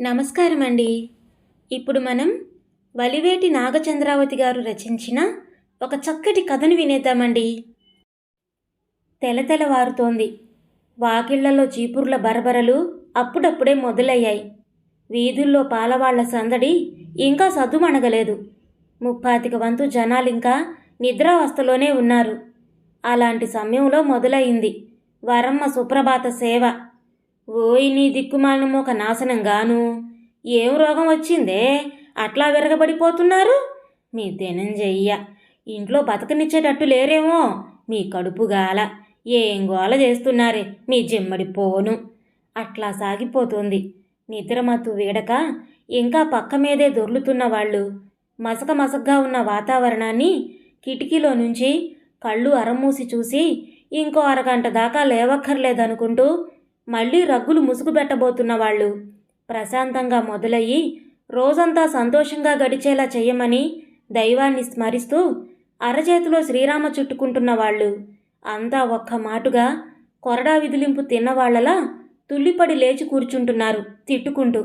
నమస్కారం అండి ఇప్పుడు మనం వలివేటి నాగచంద్రావతి గారు రచించిన ఒక చక్కటి కథను వినేద్దామండి. తెలతెలవారుతోంది. వాకిళ్ళలో చీపుర్ల బరబరలు అప్పుడప్పుడే మొదలయ్యాయి. వీధుల్లో పాలవాళ్ళ సందడి ఇంకా సద్దుమణగలేదు ముప్పాతిక వంతు జనాలింకా నిద్రావస్థలోనే ఉన్నారు. అలాంటి సమయంలో మొదలయింది వరమ్మ సుప్రభాత సేవ. ఓయ్ నీ దిక్కుమాలిన ఒక నాశనం గాను ఏం రోగం వచ్చిందే? అట్లా విరగబడిపోతున్నారు? మీ దినంజయ్య ఇంట్లో బతకనిచ్చేటట్టు లేరేమో? మీ కడుపు గాల. ఏం గోల చేస్తున్నారే? మీ జిమ్మడి పోను. అట్లా సాగిపోతుంది. నిద్రమత్తు వీడక ఇంకా పక్క మీదే దొర్లుతున్న వాళ్ళు మసక మసగ్గా ఉన్న వాతావరణాన్ని కిటికీలో నుంచి కళ్ళు అరమూసి చూసి ఇంకో అరగంట దాకా లేవక్కర్లేదనుకుంటూ మళ్ళీ రగ్గులు ముసుగు పెట్టబోతున్న వాళ్ళు. ప్రశాంతంగా మొదలయ్యి రోజంతా సంతోషంగా గడిచేలా చెయ్యమని దైవాన్ని స్మరిస్తూ అరచేతిలో శ్రీరామ చుట్టుకుంటున్న వాళ్ళు. అంతా ఒక్క మాటుగా కొరడా విదిలింపు తిన్నవాళ్ళలా తుల్లిపడి లేచి కూర్చుంటున్నారు తిట్టుకుంటూ.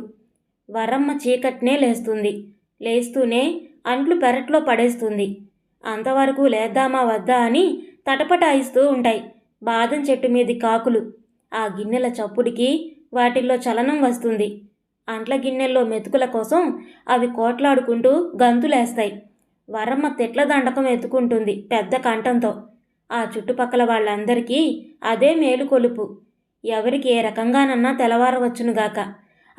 వరమ్మ చీకట్నే లేస్తుంది. లేస్తూనే అంట్లు పెరట్లో పడేస్తుంది. అంతవరకు లేద్దామా వద్దా అని తటపటాయిస్తూ ఉంటాయి. బాదం చెట్టు మీది కాకులు. ఆ గిన్నెల చప్పుడికి వాటిల్లో చలనం వస్తుంది. అంట్ల గిన్నెల్లో మెతుకుల కోసం అవి కోట్లాడుకుంటూ గంతులేస్తాయి. వరమ్మ తెట్ల దండకం ఎత్తుకుంటుంది పెద్ద కంఠంతో. ఆ చుట్టుపక్కల వాళ్ళందరికీ అదే మేలుకొలుపు ఎవరికి ఏ రకంగానన్నా తెల్లవారవచ్చునుగాక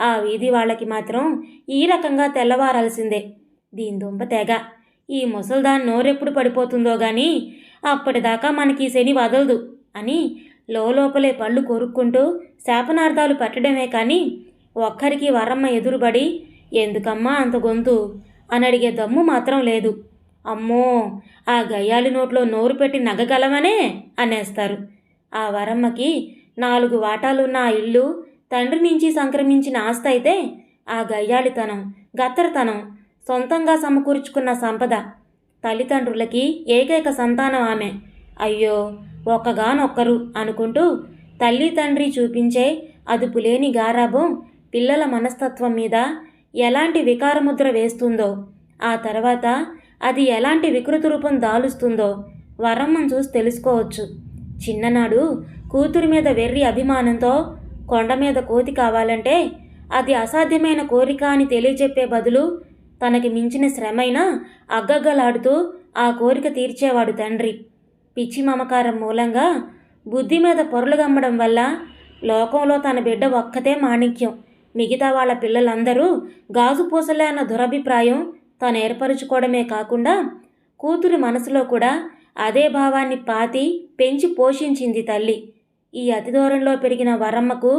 ఆ వీధి వాళ్ళకి మాత్రం ఈ రకంగా తెల్లవారాల్సిందే. దీని దుంప తెగ. ఈ ముసల్దాన్ నోరెప్పుడు పడిపోతుందో గాని అప్పటిదాకా మనకి ఈ శని వదలదు అని లోపలే పళ్ళు కొరుక్కుంటూ శాపనార్థాలు పెట్టడమే కానీ ఒక్కరికి వరమ్మ ఎదురుబడి ఎందుకమ్మా అంత గొంతు? అని అడిగే దమ్ము మాత్రం లేదు. అమ్మో ఆ గయ్యాలి నోట్లో నోరు పెట్టి నగగలమనే అనేస్తారు. ఆ వరమ్మకి నాలుగు వాటాలున్న ఆ ఇల్లు తండ్రి నుంచి సంక్రమించిన ఆస్తి అయితే ఆ గయ్యాళితనం గత్తరతనం సొంతంగా సమకూర్చుకున్న సంపద. తల్లిదండ్రులకి ఏకైక సంతానం ఆమె. అయ్యో ఒక్కగానొక్కరు అనుకుంటూ తల్లి తండ్రి చూపించే అదుపులేని గారాభం పిల్లల మనస్తత్వం మీద ఎలాంటి వికారముద్ర వేస్తుందో ఆ తర్వాత అది ఎలాంటి వికృత రూపం దాలుస్తుందో వరమ్మను చూసి తెలుసుకోవచ్చు. చిన్ననాడు కూతురి మీద వెర్రి అభిమానంతో కొండ మీద కోతి కావాలంటే అది అసాధ్యమైన కోరిక అని తెలియజెప్పే బదులు తనకి మించిన శ్రమైనా అగ్గగ్గలాడుతూ ఆ కోరిక తీర్చేవాడు తండ్రి. పిచ్చి మమకారం మూలంగా బుద్ధి మీద పొరలు గమ్మడం వల్ల లోకంలో తన బిడ్డ ఒక్కతే మాణిక్యం. మిగతా వాళ్ళ పిల్లలందరూ గాజు పూసలే అన్న దురభిప్రాయం తను ఏర్పరుచుకోవడమే కాకుండా కూతురి మనసులో కూడా అదే భావాన్ని పాతి పెంచి పోషించింది తల్లి. ఈ అతి దూరంలో పెరిగిన వరమ్మకు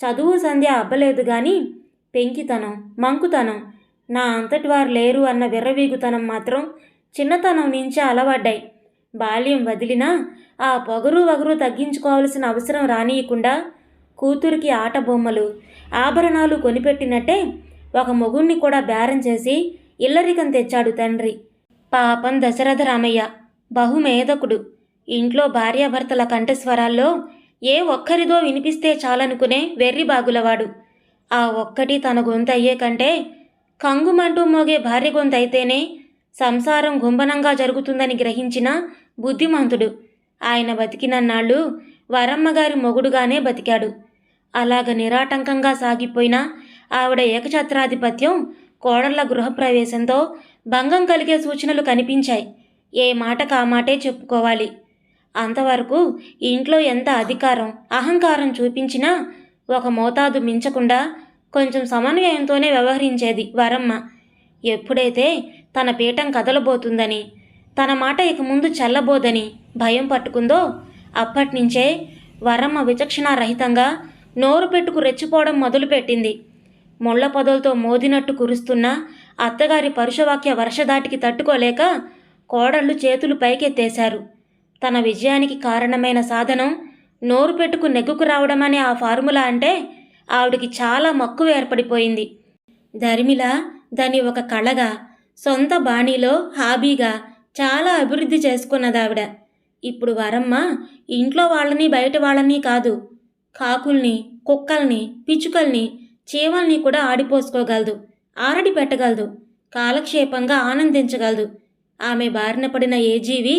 చదువు సంధ్య అబ్బలేదు గాని పెంకితనం మంకుతనం నా అంతటి వారు లేరు అన్న విర్రవీగుతనం మాత్రం చిన్నతనం నుంచే అలవడ్డాయి బాల్యం వదిలినా ఆ పొగరు వగరు తగ్గించుకోవాల్సిన అవసరం రానియకుండా కూతురికి ఆట బొమ్మలు ఆభరణాలు కొనిపెట్టినట్టే ఒక మొగుణ్ణి కూడా బేరం చేసి ఇల్లరికం తెచ్చాడు తండ్రి. పాపం దశరథ రామయ్య బహుమేధకుడు. ఇంట్లో భార్యాభర్తల కంఠస్వరాల్లో ఏ ఒక్కరిదో వినిపిస్తే చాలనుకునే వెర్రి బాగులవాడు. ఆ ఒక్కటి తన గొంతు అయ్యే కంటే కంగుమంటూ మోగే భార్య గొంతు అయితేనే సంసారం గుంబనంగా జరుగుతుందని గ్రహించిన బుద్ధిమంతుడు. ఆయన బతికినన్నాళ్ళు వరమ్మగారి మొగుడుగానే బతికాడు. అలాగ నిరాటంకంగా సాగిపోయిన ఆవిడ ఏకఛత్రాధిపత్యం కోడళ్ళ గృహప్రవేశంతో భంగం కలిగే సూచనలు కనిపించాయి. ఏ మాటకు కామాటే మాటే చెప్పుకోవాలి. అంతవరకు ఇంట్లో ఎంత అధికారం అహంకారం చూపించినా ఒక మోతాదు మించకుండా కొంచెం సమన్వయంతోనే వ్యవహరించేది వరమ్మ. ఎప్పుడైతే తన పీఠం కదలబోతుందని తన మాట ఇక ముందు చల్లబోదని భయం పట్టుకుందో అప్పటినుంచే వరమ్మ విచక్షణారహితంగా నోరు పెట్టుకు రెచ్చిపోవడం మొదలుపెట్టింది. ముళ్ళ పొదలతో మోదినట్టు కురుస్తున్న అత్తగారి పరుషవాక్య వర్షదాటికి తట్టుకోలేక కోడళ్ళు చేతులు పైకెత్తేశారు. తన విజయానికి కారణమైన సాధనం నోరు పెట్టుకు నెగ్గుకు రావడం అనే ఆ ఫార్ములా అంటే ఆవిడికి చాలా మక్కువ ఏర్పడిపోయింది. ధర్మిల దాన్ని ఒక కళగా సొంత బాణీలో హాబీగా చాలా అభివృద్ధి చేసుకున్నదావిడ ఇప్పుడు వరమ్మ ఇంట్లో వాళ్ళని బయట వాళ్ళని కాదు. కాకుల్ని కుక్కల్ని పిచ్చుకల్ని చీమల్ని కూడా ఆడిపోసుకోగలదు ఆరడి పెట్టగలదు కాలక్షేపంగా ఆనందించగలదు. ఆమె బారిన పడిన ఏ జీవి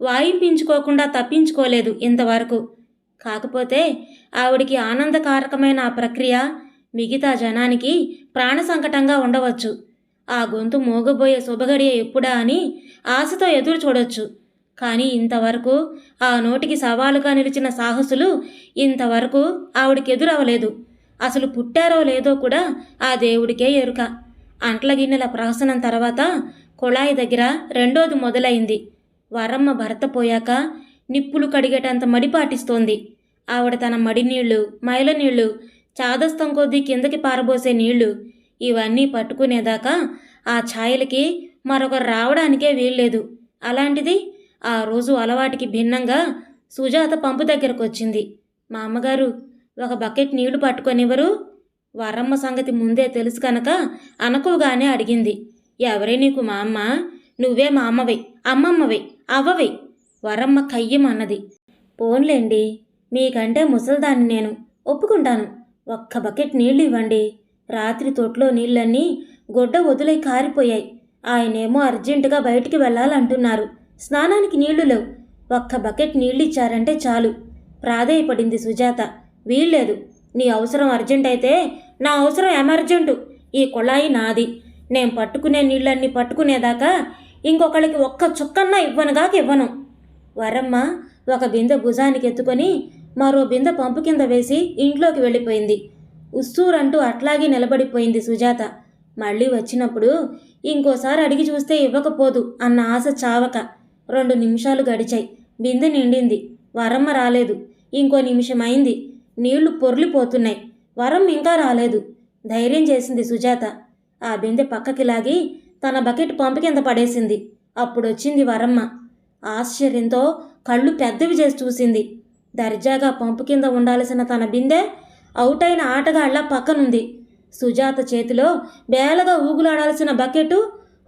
వాయింపించుకోకుండా తప్పించుకోలేదు ఇంతవరకు. కాకపోతే ఆవిడికి ఆనందకారకమైన ఆ ప్రక్రియ మిగతా జనానికి ప్రాణ సంకటంగా ఉండవచ్చు. ఆ గొంతు మోగబోయే శుభగడియ ఎప్పుడా అని ఆశతో ఎదురు చూడొచ్చు. కానీ ఇంతవరకు ఆ నోటికి సవాలుగా నిలిచిన సాహసులు ఇంతవరకు ఆవిడికి ఎదురవ్వలేదు. అసలు పుట్టారో లేదో కూడా ఆ దేవుడికే ఎరుక. అంట్ల గిన్నెల ప్రహసనం తర్వాత కుళాయి దగ్గర రెండోది మొదలైంది. వరమ్మ భర్త పోయాక నిప్పులు కడిగేటంత మడి పాటిస్తోంది. ఆవిడ తన మడి నీళ్ళు మైల నీళ్ళు చాదస్తం కొద్దీ కిందకి పారబోసే నీళ్ళు ఇవన్నీ పట్టుకునేదాకా ఆ ఛాయలకి మరొకరు రావడానికే వీల్లేదు. అలాంటిది ఆ రోజు అలవాటికి భిన్నంగా సుజాత పంపు దగ్గరకు వచ్చింది మా అమ్మగారు ఒక బకెట్ నీళ్ళు పట్టుకొనివ్వరు. వరమ్మ సంగతి ముందే తెలుసు కనుక అనుకోగానే అడిగింది. ఎవరే నీకు మా అమ్మ? నువ్వే మా అమ్మవై అమ్మమ్మవై అవ్వవే వరమ్మ కయ్యం అన్నది. పోన్లేండి మీకంటే ముసల్దాన్ని నేను ఒప్పుకుంటాను. ఒక్క బకెట్ నీళ్ళు ఇవ్వండి. రాత్రి తొట్లో నీళ్ళన్నీ గొడ్డ వదిలై కారిపోయాయి. ఆయనేమో అర్జెంటుగా బయటికి వెళ్ళాలంటున్నారు. స్నానానికి నీళ్ళు లేవు. ఒక్క బకెట్ నీళ్ళు ఇచ్చారంటే చాలు ప్రాధేయపడింది సుజాత. వీల్లేదు. నీ అవసరం అర్జెంట్ అయితే నా అవసరం ఎమర్జెంటు. ఈ కుళాయి నాది. నేను పట్టుకునే నీళ్ళన్నీ పట్టుకునేదాకా ఇంకొకళ్ళకి ఒక్క చుక్కన్నా ఇవ్వనుగాక ఇవ్వను. వరమ్మ ఒక బిందె భుజానికి ఎత్తుకొని మరో బిందె పంపు కింద వేసి ఇంట్లోకి వెళ్ళిపోయింది. ఉస్సూరంటూ అట్లాగే నిలబడిపోయింది సుజాత. మళ్ళీ వచ్చినప్పుడు ఇంకోసారి అడిగి చూస్తే ఇవ్వకపోదు అన్న ఆశ చావక రెండు నిమిషాలు గడిచాయి. బిందె నిండింది. వరమ్మ రాలేదు. ఇంకో నిమిషం అయింది నీళ్ళు పొర్లిపోతున్నాయి. వరం ఇంకా రాలేదు. ధైర్యం చేసింది సుజాత. ఆ బిందె పక్కకి లాగి తన బకెట్ పంపు కింద పడేసింది. అప్పుడొచ్చింది వరమ్మ. ఆశ్చర్యంతో కళ్ళు పెద్దవి చేసి చూసింది. దర్జాగా పంపు కింద ఉండాల్సిన తన బిందె అవుట్ అయిన ఆటగాళ్ళ పక్కనుంది. సుజాత చేతిలో బేలగా ఊగులాడాల్సిన బకెట్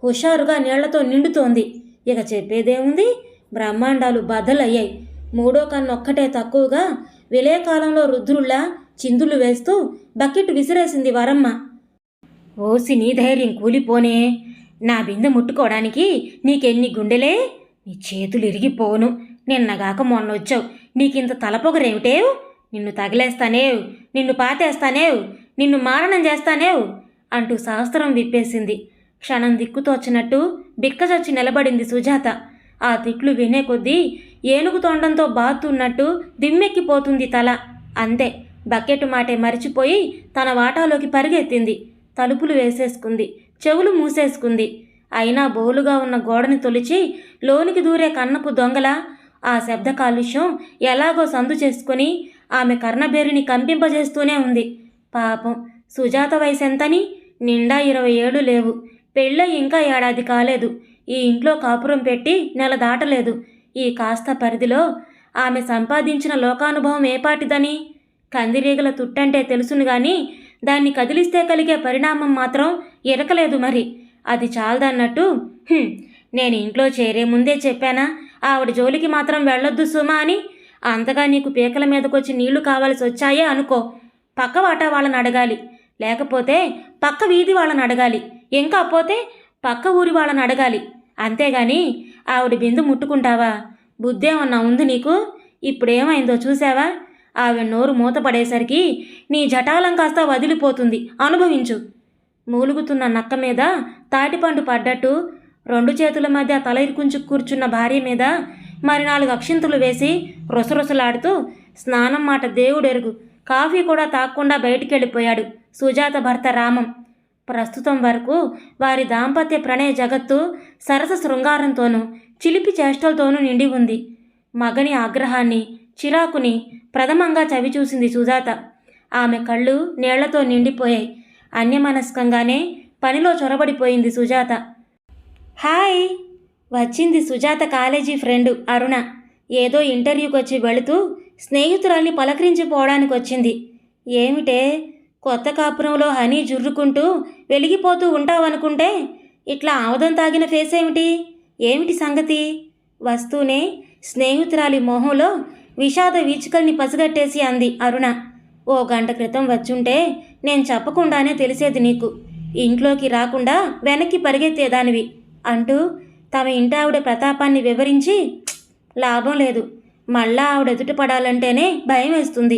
హుషారుగా నీళ్ళతో నిండుతోంది. ఇక చెప్పేదేముంది? బ్రహ్మాండాలు బద్దలయ్యాయి. మూడో కన్నొక్కటే తక్కువగా విలేకాలంలో రుద్రుల్లా చిందులు వేస్తూ బకెట్ విసిరేసింది వరమ్మ. ఓసి నీ ధైర్యం కూలిపోనే. నా బిందె ముట్టుకోవడానికి నీకెన్ని గుండెలే? నీ చేతులు ఇరిగిపోను. నిన్నగాక మొన్న వచ్చావు నీకింత తలపొగరేమిటేవు? నిన్ను తగిలేస్తానేవ్? నిన్ను పాతేస్తానేవ్? నిన్ను మారణం చేస్తానేవ్ అంటూ సహస్రం విప్పేసింది. క్షణం దిక్కుతోచినట్టు బిక్కజొచ్చి నిలబడింది సుజాత. ఆ తిట్లు వినే కొద్దీ ఏనుగు తొండంతో బాతున్నట్టు దిమ్మెక్కిపోతుంది తల. అంతే బకెట్ మాటే మరిచిపోయి తన వాటాలోకి పరిగెత్తింది. తలుపులు వేసేసుకుంది చెవులు మూసేసుకుంది. అయినా బోలుగా ఉన్న గోడని తొలిచి లోనికి దూరే కన్నపు దొంగల ఆ శబ్ద కాలుష్యం ఎలాగో సందు చేసుకుని ఆమె కర్ణబేరిని కంపింపజేస్తూనే ఉంది. పాపం. సుజాత వయసు ఎంతని నిండా ఇరవై ఏడు లేవు. పెళ్ళై ఇంకా ఏడాది కాలేదు. ఈ ఇంట్లో కాపురం పెట్టి నెల దాటలేదు. ఈ కాస్త పరిధిలో ఆమె సంపాదించిన లోకానుభవం ఏపాటిదని కందిరీగల తుట్టంటే తెలుసును గాని దాన్ని కదిలిస్తే కలిగే పరిణామం మాత్రం ఎరకలేదు మరి. అది చాలదన్నట్టు నేను ఇంట్లో చేరే ముందే చెప్పానా? ఆవిడ జోలికి మాత్రం వెళ్ళొద్దు సుమా అని. అంతగా నీకు పీకల మీదకొచ్చి నీళ్ళు కావాల్సి వచ్చాయే అనుకో. పక్క వాటా వాళ్ళని అడగాలి. లేకపోతే పక్క వీధి వాళ్ళని అడగాలి. ఇంకా పోతే పక్క ఊరి వాళ్ళని అడగాలి. అంతేగాని ఆవిడ బిందు ముట్టుకుంటావా? బుద్ధేమన్నా ఉంది నీకు? ఇప్పుడేమైందో చూసావా ఆవిడ నోరు మూతపడేసరికి నీ జటాలం కాస్త వదిలిపోతుంది. అనుభవించు. మూలుగుతున్న నక్క మీద తాటిపండు పడ్డట్టు రెండు చేతుల మధ్య తల ఇరుకుంచు కూర్చున్న భార్య మీద మరి నాలుగు అక్షింతలు వేసి రొసరొసలాడుతూ స్నానం మాట దేవుడెరుగు. కాఫీ కూడా తాక్కుండా బయటికి వెళ్ళిపోయాడు సుజాత భర్త రామం. ప్రస్తుతం వరకు వారి దాంపత్య ప్రణయ జగత్తు సరస శృంగారంతోనూ చిలిపి చేష్టలతోనూ నిండి ఉంది. మగని ఆగ్రహాన్ని చిరాకుని ప్రథమంగా చవిచూసింది సుజాత. ఆమె కళ్ళు నీళ్ళతో నిండిపోయాయి. అన్యమనస్కంగానే పనిలో చొరబడిపోయింది సుజాత. హాయ్! వచ్చింది సుజాత కాలేజీ ఫ్రెండు అరుణ. ఏదో ఇంటర్వ్యూకి వచ్చి వెళుతూ స్నేహితురాల్ని పలకరించిపోవడానికి వచ్చింది ఏమిటే? కొత్త కాపురంలో హనీ జుర్రుకుంటూ వెలిగిపోతూ ఉంటావనుకుంటే ఇట్లా ఆముదం తాగిన ఫేస్ ఏమిటి ఏమిటి సంగతి? వస్తూనే స్నేహితురాలి మొహంలో విషాద వీచుకల్ని పసిగట్టేసి అంది అరుణ. ఓ గంట క్రితం వచ్చుంటే నేను చెప్పకుండానే తెలిసేది నీకు. ఇంట్లోకి రాకుండా వెనక్కి పరిగెత్తేదానివి అంటూ తమ ఇంటావిడ ప్రతాపాన్ని వివరించి లాభం లేదు. మళ్ళా ఆవిడ ఎదుట పడాలంటేనే భయం వేస్తుంది.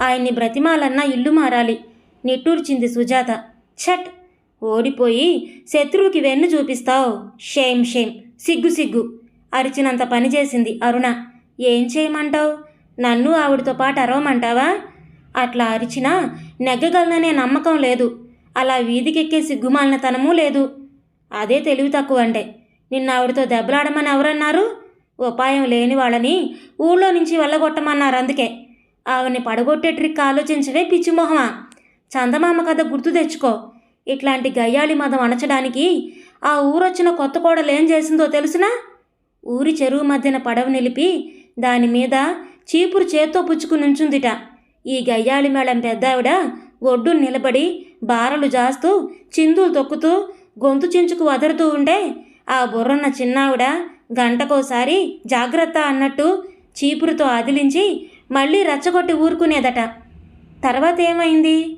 ఆయన్ని బ్రతిమాలన్నా ఇల్లు మారాలి. నిట్టూర్చింది సుజాత. ఛట్! ఓడిపోయి శత్రువుకి వెన్ను చూపిస్తావు. Shame shame! సిగ్గు సిగ్గు! అరిచినంత పని చేసింది అరుణ. ఏం చేయమంటావు? నన్ను ఆవిడతో పాటు అరవమంటావా? అట్లా అరిచినా నెగ్గగలననే నమ్మకం లేదు. అలా వీధికెక్కే సిగ్గుమాలిన తనమూ లేదు. అదే తెలివి తక్కువ అంటే నిన్న ఆవిడతో దెబ్బలాడమని ఎవరన్నారు? ఉపాయం లేని వాళ్ళని ఊళ్ళో నుంచి వెళ్ళగొట్టమన్నారు అందుకే. ఆవిని పడగొట్టే ట్రిక్ ఆలోచించవే పిచ్చిమొహమా చందమామ కథ గుర్తు తెచ్చుకో. ఇట్లాంటి గయ్యాళి మదం అణచడానికి ఆ ఊరొచ్చిన కొత్త కోడలేం ఏం చేసిందో తెలుసునా? ఊరి చెరువు మధ్యన పడవ నిలిపి దాని మీద చీపురు చేత్తో పుచ్చుకు నుంచుందిట. ఈ గయ్యాళి మేళం పెద్దావిడ ఒడ్డు నిలబడి బారలు జాస్తూ చిందులు తొక్కుతూ గొంతు చించుకు వదరుతూ ఉంటే ఆ బుర్రన్న చిన్నావిడ గంటకోసారి జాగ్రత్త అన్నట్టు చీపురుతో అదిలించి మళ్ళీ రచ్చగొట్టి ఊరుకునేదట. తర్వాత ఏమైంది?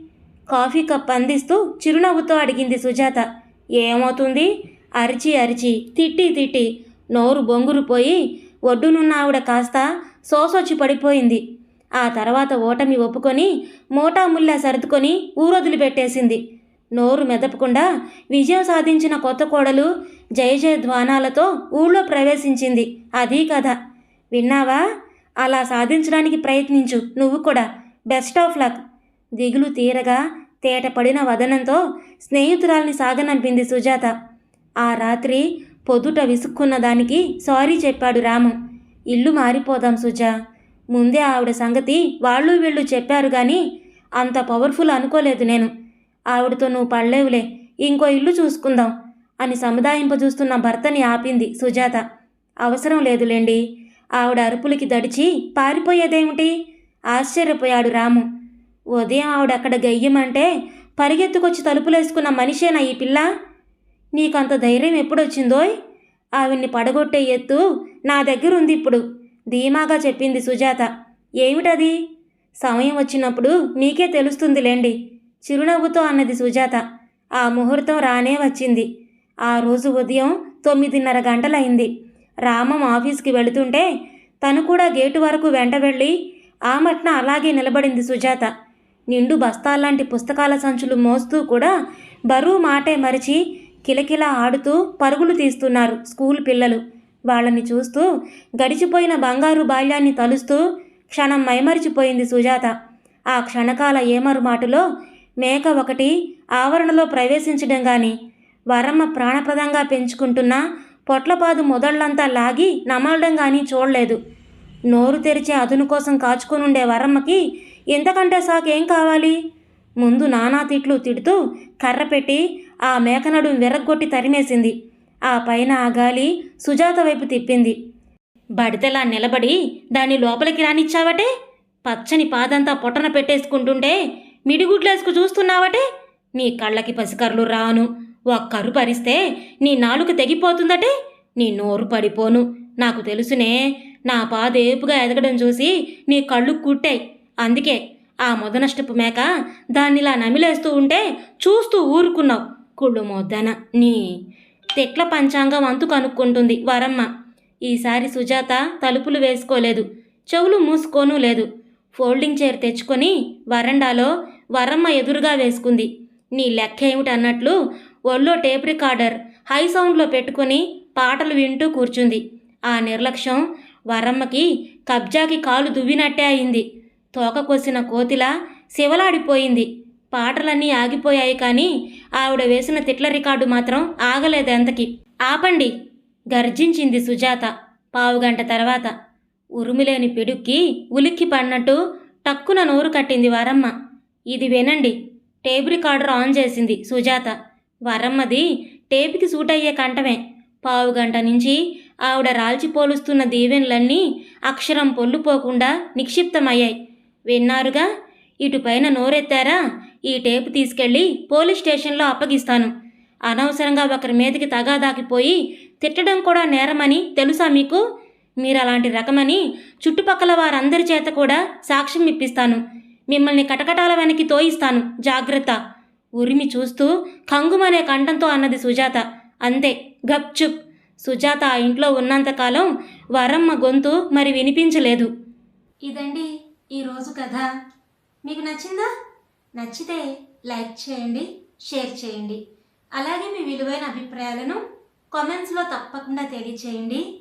కాఫీ కప్ అందిస్తూ చిరునవ్వుతో అడిగింది సుజాత. ఏమవుతుంది? అరిచి అరిచి తిట్టి తిట్టి నోరు బొంగురుపోయి ఒడ్డునున్న ఆవిడ కాస్త సోసొచ్చి పడిపోయింది. ఆ తర్వాత ఓటమి ఒప్పుకొని మోటా ముల్లా సర్దుకొని ఊరొదిలిపెట్టేసింది. నోరు మెదపకుండా విజయం సాధించిన కొత్త కోడలు జయ జయ ధ్వానాలతో ఊళ్ళో ప్రవేశించింది. అదీ కథ. విన్నావా? అలా సాధించడానికి ప్రయత్నించు. నువ్వు కూడా. Best of luck. దిగులు తీరగా తేటపడిన వదనంతో స్నేహితురాల్ని సాగనంపింది సుజాత. ఆ రాత్రి పొదుట విసుక్కున్న దానికి సారీ చెప్పాడు రాము. ఇల్లు మారిపోదాం సుజా. ముందే ఆవిడ సంగతి వాళ్ళు వీళ్ళు చెప్పారు కానీ అంత పవర్ఫుల్ అనుకోలేదు నేను. ఆవిడతో నువ్వు పడలేవులే ఇంకో ఇల్లు చూసుకుందాం అని సముదాయింపజూస్తున్న భర్తని ఆపింది సుజాత. అవసరం లేదులేండి ఆవిడ అరుపులకి దడిచి పారిపోయేదేమిటి? ఆశ్చర్యపోయాడు రాము. ఉదయం ఆవిడ అక్కడ గయ్యమంటే పరిగెత్తుకొచ్చి తలుపులేసుకున్న మనిషేనా ఈ పిల్ల? నీకంత ధైర్యం ఎప్పుడొచ్చిందోయ్? ఆవిడ్ని పడగొట్టే ఎత్తు నా దగ్గర ఉంది ఇప్పుడు ధీమాగా చెప్పింది సుజాత. ఏమిటది? సమయం వచ్చినప్పుడు నీకే తెలుస్తుందిలేండి చిరునవ్వుతో అన్నది సుజాత. ఆ ముహూర్తం రానే వచ్చింది. ఆ రోజు ఉదయం తొమ్మిదిన్నర గంటలైంది. రామం ఆఫీస్కి వెళుతుంటే తను కూడా గేటు వరకు వెంట వెళ్ళి ఆ మట్న అలాగే నిలబడింది సుజాత. నిండు బస్తాల్లాంటి పుస్తకాల సంచులు మోస్తూ కూడా బరువు మాటే మరిచి కిలకిల ఆడుతూ పరుగులు తీస్తున్నారు స్కూల్ పిల్లలు. వాళ్ళని చూస్తూ గడిచిపోయిన బంగారు బాల్యాన్ని తలుస్తూ క్షణం మైమరిచిపోయింది సుజాత. ఆ క్షణకాల ఏమరు మాటలో మేక ఒకటి ఆవరణలో ప్రవేశించడం కానీ వరమ్మ ప్రాణప్రదంగా పెంచుకుంటున్న పొట్లపాదు మొదళ్ళంతా లాగి నమలడం కానీ చూడలేదు. నోరు తెరిచే అదును కోసం కాచుకొనుండే వరమ్మకి ఇంతకంటే సాకేం కావాలి? ముందు నానా తిట్లు తిడుతూ కర్ర పెట్టి ఆ మేకనడు విరగ్గొట్టి తరిమేసింది. ఆ పైన ఆ గాలి సుజాత వైపు తిప్పింది. బడితెలా నిలబడి దాన్ని లోపలికి రానిచ్చావటే? పచ్చని పాదంతా పొట్టన పెట్టేసుకుంటుంటే మిడిగుడ్లేసుకు చూస్తున్నావటే? నీ కళ్ళకి పసికర్లు రాను. ఒక్కరు పరిస్తే నీ నాలుక తెగిపోతుందటే? నీ నోరు పడిపోను. నాకు తెలుసునే నా పాదేపుగా ఎదగడం చూసి నీ కళ్ళు కుట్టాయి. అందుకే ఆ మొదనష్టపు మేక దాన్నిలా నమిలేస్తూ ఉంటే చూస్తూ ఊరుకున్నావు. కుళ్ళు మొద్దన నీ తెట్ల పంచాంగం అంతు కనుక్కుంటుంది వరమ్మ. ఈసారి సుజాత తలుపులు వేసుకోలేదు. చెవులు మూసుకోనూ లేదు. ఫోల్డింగ్ చైర్ తెచ్చుకొని వరండాలో వరమ్మ ఎదురుగా వేసుకుంది. నీ లెక్క ఏమిటి అన్నట్లు ఒళ్ళో టేప్ రికార్డర్ హై సౌండ్లో పెట్టుకొని పాటలు వింటూ కూర్చుంది. ఆ నిర్లక్ష్యం వరమ్మకి కబ్జాకి కాలు దువ్వినట్టే అయింది. తోక కొసిన కోతిలా శివలాడిపోయింది. పాటలన్నీ ఆగిపోయాయి కానీ ఆవిడ వేసిన తిట్ల రికార్డు మాత్రం ఆగలేదు ఎంతకి. ఆపండి గర్జించింది సుజాత. పావుగంట తర్వాత ఉరుములేని పిడుక్కి ఉలిక్కి పడినట్టు టక్కున నోరు కట్టింది వరమ్మ. ఇది వినండి టేప్ రికార్డర్ ఆన్ చేసింది సుజాత. వరమ్మది టేపుకి సూట్ అయ్యే కంఠమే పావుగంట నుంచి ఆవిడ రాల్చిపోలుస్తున్న దీవెనలన్నీ అక్షరం పొల్లుపోకుండా నిక్షిప్తమయ్యాయి. విన్నారుగా ఇటుపైన నోరెత్తారా? ఈ టేపు తీసుకెళ్ళి పోలీస్ స్టేషన్లో అప్పగిస్తాను. అనవసరంగా ఒకరి మీదకి తగాదాకిపోయి తిట్టడం కూడా నేరమని తెలుసా మీకు? మీరు అలాంటి రకమని చుట్టుపక్కల వారందరి చేత కూడా సాక్ష్యం ఇప్పిస్తాను. మిమ్మల్ని కటకటాల వెనక్కి తోయిస్తాను. జాగ్రత్త. ఉరిమి చూస్తూ కంగుమనే కంఠంతో అన్నది సుజాత. అంతే గప్చుప్ సుజాత ఆ ఇంట్లో ఉన్నంతకాలం వరమ్మ గొంతు మరి వినిపించలేదు. ఇదండి ఈరోజు కథ. మీకు నచ్చిందా? నచ్చితే లైక్ చేయండి షేర్ చేయండి. అలాగే మీ విలువైన అభిప్రాయాలను కామెంట్స్లో తప్పకుండా తెలియచేయండి.